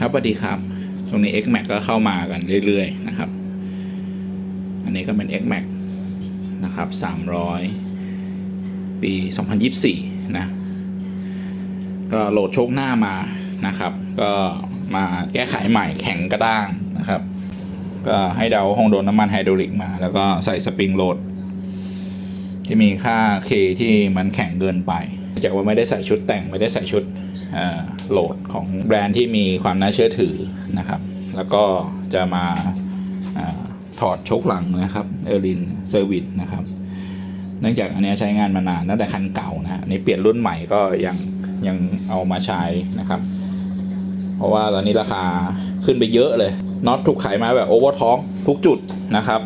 ครับสวัสดีครับช่วงนี้ X Max ก็เข้ามากันเรื่อยๆนะครับ อันนี้ก็เป็น X Max นะครับ300 ปี 2024 นะ ก็โหลดโชคหน้ามานะครับ ก็มาแก้ไขใหม่แข็งกระด้างนะครับ ก็ให้เดาคงโดนน้ำมันไฮดรอลิกมา แล้วก็ใส่สปริงโหลด ที่มีค่า K ที่มันแข็งเกินไปจากว่าไม่ได้ใส่ชุดแต่งไม่ได้ใส่ชุด โหลดของแบรนด์ที่มีความน่าเชื่อถือนะครับ แล้วก็จะมาอถอดชกหลังนะครับเออรินเซอร์วิสนะครับ เนื่องจากอันนี้ใช้งานมานานตั้งแต่คันเก่านะฮะอันนี้เปลี่ยนรุ่นใหม่ก็ยังยังเอามาใช้นะครับ เพราะว่าตอนนี้ราคาขึ้นไปเยอะเลยน็อตถูกขายมาแบบโอเวอร์ท็อกทุกจุดนะครับ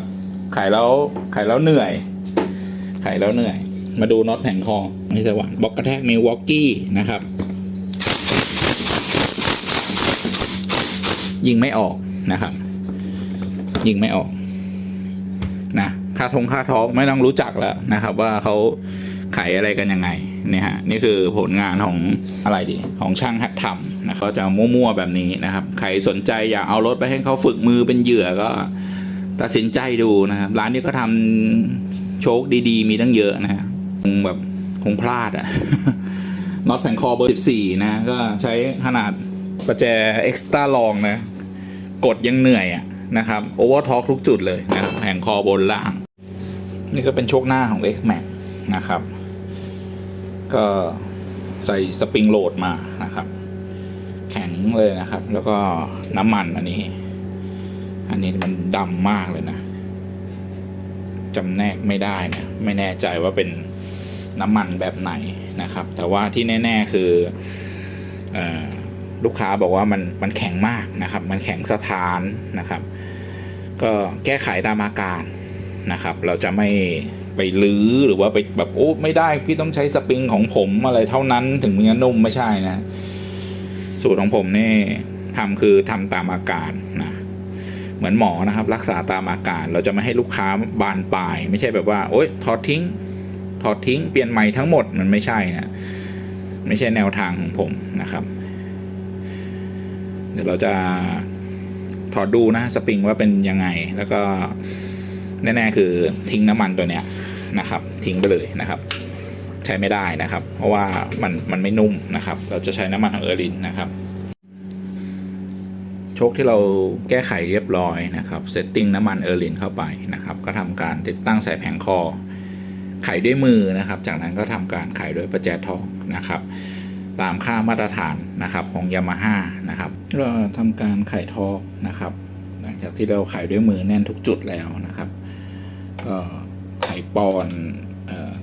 ขายแล้วขายแล้วเหนื่อย ขายแล้วเหนื่อย มาดูน็อตแผงคอนี่สว่างบล็อกกระแทกมีวอกกี้นะครับ ยิงไม่ออกนะครับยิงไม่ออกนะค่าทงค่าท้องไม่ต้องรู้จักแล้วนะครับ ว่าเขาขายอะไรกันยังไงเนี่ยฮะนี่คือผลงานของอะไรดีของช่างหัดทำนะครับก็จะมั่วๆแบบนี้นะครับ ใครสนใจอยากเอารถไปให้เขาฝึกมือเป็นเหยื่อก็ตัดสินใจดูนะครับ ร้านนี้ก็ทำโชคดีๆ มีตั้งเยอะนะฮะคงแบบคงพลาดอะน็อตแผงคอเบอร์ 14 นะ ก็ใช้ขนาดประแจเอ็กซ์ตร้าลองนะ กดยังเหนื่อยอะนะครับโอเวอร์ทอร์ทุกจุดเลยนะครับแผงคอบนล่าง นี่ก็เป็นโชคหน้าของ X Max นะครับ ก็ใส่สปริงโหลดมานะครับ แข็งเลยนะครับ แล้วก็น้ำมันอันนี้ อันนี้มันดำมากเลยนะจำแนกไม่ได้นะไม่แน่ใจว่าเป็นน้ำมันแบบไหนนะครับ แต่ว่าที่แน่ ๆ คืออ ลูกค้าบอกว่ามันมันแข็งมากนะครับ มันแข็งสถานนะครับ ก็แก้ไขตามอาการนะครับ เราจะไม่ไปลื้อหรือว่าไปแบบโอ้ไม่ได้พี่ต้องใช้สปริงของผมอะไรเท่านั้นถึงมันจะนุ่มไม่ใช่นะ สูตรของผมนี่ทำคือทำตามอาการนะเหมือนหมอนะครับ รักษาตามอาการ เราจะไม่ให้ลูกค้าบานปลาย ไม่ใช่แบบว่า โอ๊ยถอดทิ้ง ถอดทิ้งเปลี่ยนใหม่ทั้งหมดมันไม่ใช่นะไม่ใช่แนวทางของผมนะครับ เดี๋ยวเราจะถอดดูนะสปริงว่าเป็นยังไง แล้วก็แน่ๆคือทิ้งน้ำมันตัวเนี้ยนะครับ ทิ้งไปเลยนะครับ ใช้ไม่ได้นะครับ เพราะว่ามันมันไม่นุ่มนะครับ เราจะใช้น้ำมันของเออรินนะครับโชคที่เราแก้ไขเรียบร้อยนะครับเซตติ้งน้ำมันเออรินเข้าไปนะครับ ก็ทำการติดตั้งใส่แผงคอไขด้วยมือนะครับ จากนั้นก็ทำการไขด้วยประแจทองนะครับ ตามค่ามาตรฐานนะครับของยามาฮ่านะครับก็ทำการไขทอกนะครับ หลังจากที่เราไขด้วยมือแน่นทุกจุดแล้วนะครับ ก็ไขปอน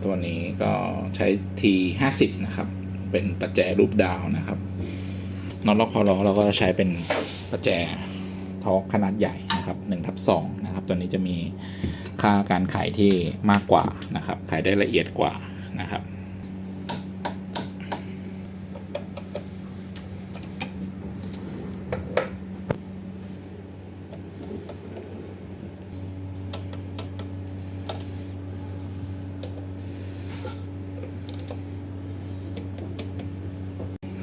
ตัวนี้ก็ใช้ T50 นะครับ เป็นประแจรูปดาวนะครับน็อตล็อกพอล้อเราก็ใช้เป็นประแจทอกขนาดใหญ่นะครับ1ทับ2นะครับ ตัวนี้จะมีค่าการไขที่มากกว่านะครับไขได้ละเอียดกว่านะครับ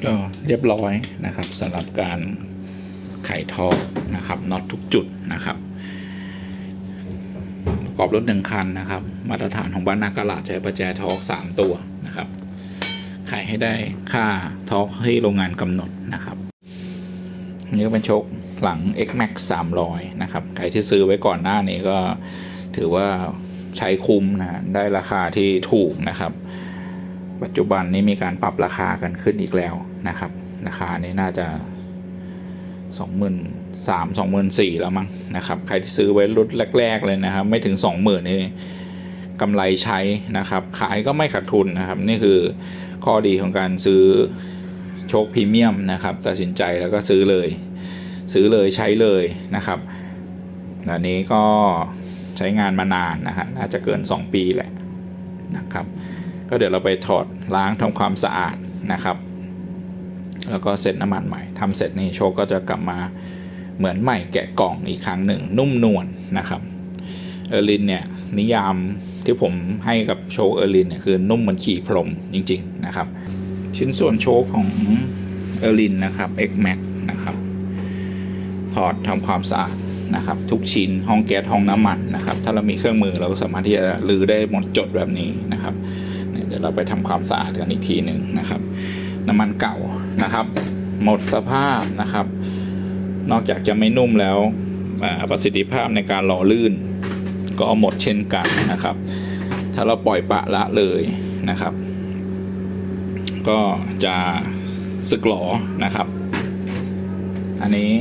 ก็ เรียบร้อยนะครับสำหรับการไขทอกนะครับน็อตทุกจุดนะครับประกอบรถหนึ่งคันนะครับ มาตรฐานของบ้านนากาลาดใช้ประแจทอกสามตัวนะครับไขให้ได้ค่าทอกที่โรงงานกำหนดนะครับนนี้ก็เป็นโชคหลัง X Max 300 นะครับ ใครที่ซื้อไว้ก่อนหน้านี้ก็ถือว่าใช้คุ้มนะได้ราคาที่ถูกนะครับ ปัจจุบันนี้มีการปรับราคากันขึ้นอีกแล้ว นะครับ ราคานี้น่าจะสองหมื่นสามสองหมื่นสี่แล้วมั้งนะครับ ใครที่ซื้อไว้รุ่นแรก ๆ เลยนะครับ ไม่ถึงสองหมื่นนี่กำไรใช้นะครับ ขายก็ไม่ขาดทุนนะครับ นี่คือข้อดีของการซื้อโชคพรีเมียมนะครับ ตัดสินใจแล้วก็ซื้อเลย ซื้อเลยใช้เลยนะครับอันนี้ก็ใช้งานมานานนะครับน่าจะเกิน 2 ปีแหละนะครับ ก็เดี๋ยวเราไปถอดล้างทำความสะอาดนะครับ แล้วก็เสร็จน้ำมันใหม่ทำเสร็จนี่โชคก็จะกลับมาเหมือนใหม่แกะกล่องอีกครั้งหนึ่ง นุ่มนวลนะครับเออร์ลินเนี่ยนิยามที่ผมให้กับโชคเออร์ลินเนี่ยคือนุ่มเหมือนขี่พรมจริง ๆนะครับ ชิ้นส่วนโชคของเออร์ลินนะครับ X Max นะครับถอดทำความสะอาดนะครับทุกชิ้นห้องแก๊สห้องน้ำมันนะครับถ้าเรามีเครื่องมือเราก็สามารถที่จะรื้อได้หมดจดแบบนี้นะครับเนี่ยเดี๋ยวเราไปทำความสะอาดกันอีกทีหนึ่งนะครับ น้ำมันเก่านะครับ หมดสภาพนะครับ นอกจากจะไม่นุ่มแล้วประสิทธิภาพในการหล่อลื่น ก็หมดเช่นกันนะครับ ถ้าเราปล่อยปะละเลยนะครับ ก็จะสึกหลอนะครับ อันนี้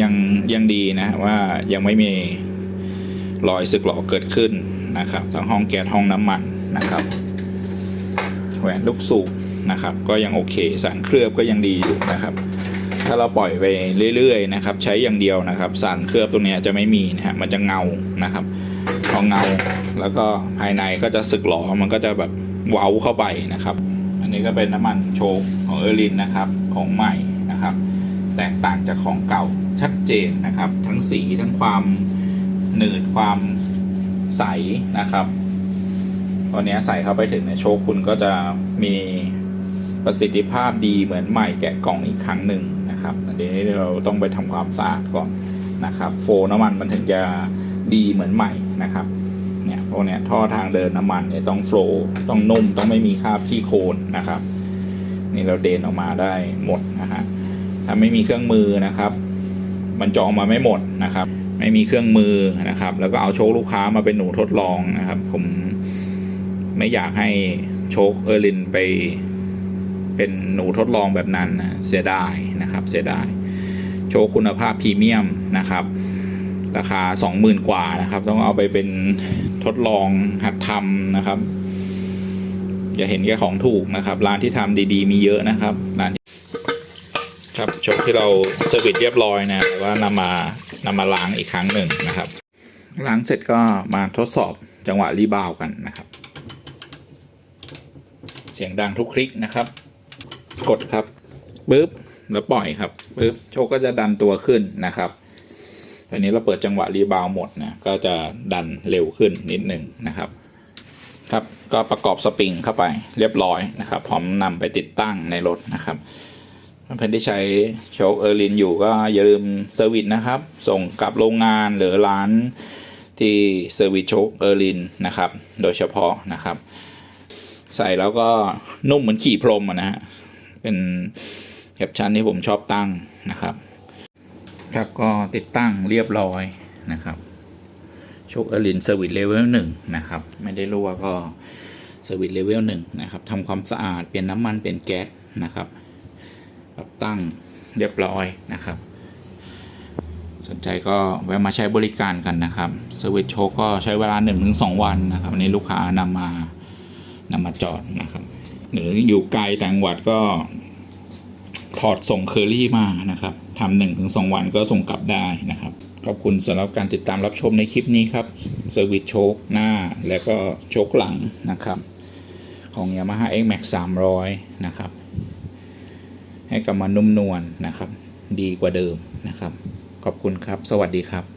ยังยังดีนะว่ายังไม่มีรอยสึกหลอเกิดขึ้นนะครับทั้งห้องแก๊สห้องน้ำมันนะครับ แหวนลูกสูบ นะครับ ก็ยังโอเค สารเคลือบก็ยังดีอยู่นะครับ ถ้าเราปล่อยไปเรื่อยๆนะครับ ใช้อย่างเดียวนะครับ สารเคลือบตรงนี้จะไม่มีนะฮะมันจะเงานะครับพอเงาแล้วก็ภายในก็จะสึกหลอมันก็จะแบบเว้าเข้าไปนะครับ อันนี้ก็เป็นน้ำมันโชคของเออรินนะครับของใหม่นะครับ แตกต่างจากของเก่าชัดเจนนะครับ ทั้งสีทั้งความหนืดความใสนะครับตอนนี้ใส่เข้าไปถึงในโชคคุณก็จะมี ประสิทธิภาพดีเหมือนใหม่แกะกล่องอีกครั้งหนึ่งนะครับอันนี้เราต้องไปทำความสะอาดก่อนนะครับ โฟน้ำมันมันถึงจะดีเหมือนใหม่นะครับเนี่ยพวกเนี้ยท่อทางเดินน้ำมันเนี่ยต้องโฟล์ต้องนุ่มต้องไม่มีคราบขี้โคลนนะครับ นี่เราเดนออกมาได้หมดนะฮะถ้าไม่มีเครื่องมือนะครับ มันจองมาไม่หมดนะครับ ไม่มีเครื่องมือนะครับ แล้วก็เอาโชคลูกค้ามาเป็นหนูทดลองนะครับ ผมไม่อยากให้โชคเออร์ลินไป เป็นหนูทดลองแบบนั้นนะเสียดายนะครับเสียดาย โชคคุณภาพพรีเมียมนะครับ ราคา 20,000 กว่านะครับ ต้องเอาไปเป็นทดลองหัดทำนะครับ อย่าเห็นแค่ของถูกนะครับ ร้านที่ทำดีๆ มีเยอะนะครับร้านครับโชคที่เราเซอร์วิสเรียบร้อยนะแต่ว่านำมานำมาล้างอีกครั้งหนึ่งนะครับ ล้างเสร็จก็มาทดสอบจังหวะรีบาวกันนะครับ เสียงดังทุกคลิกนะครับ กดครับปึ๊บแล้วปล่อยครับปึ๊บโชคก็จะดันตัวขึ้นนะครับตอนนี้เราเปิดจังหวะรีบาวหมดนะก็จะดันเร็วขึ้นนิดหนึ่งนะครับ ครับก็ประกอบสปริงเข้าไปเรียบร้อยนะครับ พร้อมนำไปติดตั้งในรถนะครับเพื่อนที่ใช้โชคเออร์ลินอยู่ก็อย่าลืมเซอร์วิสนะครับ ส่งกลับโรงงานหรือร้านที่เซอร์วิสโชคเออร์ลินนะครับ โดยเฉพาะนะครับ ใส่แล้วก็นุ่มเหมือนขี่พรมอะนะฮะ เป็นแคปชั่นที่ผมชอบตั้งนะครับ ครับก็ติดตั้งเรียบร้อยนะครับโชคเอลินเซอร์วิสเลเวลหนึ่งนะครับ ไม่ได้รั่วก็เซอร์วิสเลเวลหนึ่งนะครับทำความสะอาดเปลี่ยนน้ำมันเปลี่ยนแก๊สนะครับปรับตั้งเรียบร้อยนะครับ สนใจก็แวะมาใช้บริการกันนะครับสวิตโชคก็ใช้เวลา 1-2 วันนะครับวันนี้ลูกค้านำมานำมาจอดนะครับ หรืออยู่ไกลต่างจังหวัดก็ถอดส่งเคอรี่มานะครับทำหนึ่งถึงสองวันก็ส่งกลับได้นะครับ ขอบคุณสำหรับการติดตามรับชมในคลิปนี้ครับเซอร์วิสโชคหน้าและก็โชคหลังนะครับ ของ Yamaha X Max 300 นะครับ ให้กลับมานุ่มนวลนะครับ ดีกว่าเดิมนะครับ ขอบคุณครับ สวัสดีครับ